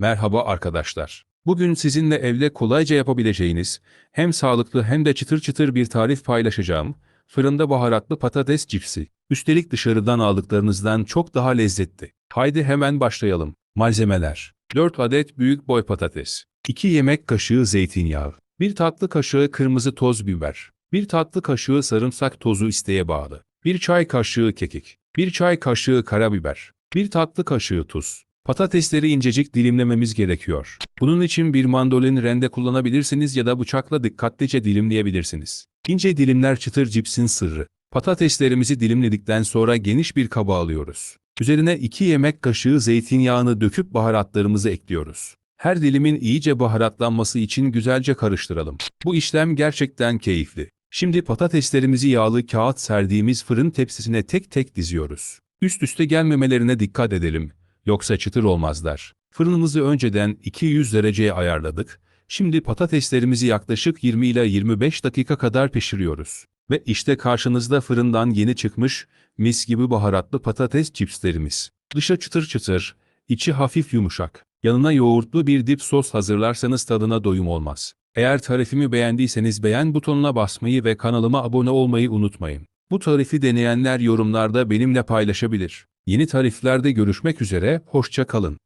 Merhaba arkadaşlar. Bugün sizinle evde kolayca yapabileceğiniz, hem sağlıklı hem de çıtır çıtır bir tarif paylaşacağım. Fırında baharatlı patates cipsi. Üstelik dışarıdan aldıklarınızdan çok daha lezzetli. Haydi hemen başlayalım. Malzemeler. 4 adet büyük boy patates. 2 yemek kaşığı zeytinyağı. 1 tatlı kaşığı kırmızı toz biber. 1 tatlı kaşığı sarımsak tozu isteğe bağlı. 1 çay kaşığı kekik. 1 çay kaşığı karabiber. 1 tatlı kaşığı tuz. Patatesleri incecik dilimlememiz gerekiyor. Bunun için bir mandolin rende kullanabilirsiniz ya da bıçakla dikkatlice dilimleyebilirsiniz. İnce dilimler çıtır cipsin sırrı. Patateslerimizi dilimledikten sonra geniş bir kaba alıyoruz. Üzerine 2 yemek kaşığı zeytinyağını döküp baharatlarımızı ekliyoruz. Her dilimin iyice baharatlanması için güzelce karıştıralım. Bu işlem gerçekten keyifli. Şimdi patateslerimizi yağlı kağıt serdiğimiz fırın tepsisine tek tek diziyoruz. Üst üste gelmemelerine dikkat edelim. Yoksa çıtır olmazlar. Fırınımızı önceden 200 dereceye ayarladık. Şimdi patateslerimizi yaklaşık 20 ile 25 dakika kadar pişiriyoruz. Ve işte karşınızda fırından yeni çıkmış, mis gibi baharatlı patates cipslerimiz. Dışı çıtır çıtır, içi hafif yumuşak. Yanına yoğurtlu bir dip sos hazırlarsanız tadına doyum olmaz. Eğer tarifimi beğendiyseniz beğen butonuna basmayı ve kanalıma abone olmayı unutmayın. Bu tarifi deneyenler yorumlarda benimle paylaşabilir. Yeni tariflerde görüşmek üzere, hoşça kalın.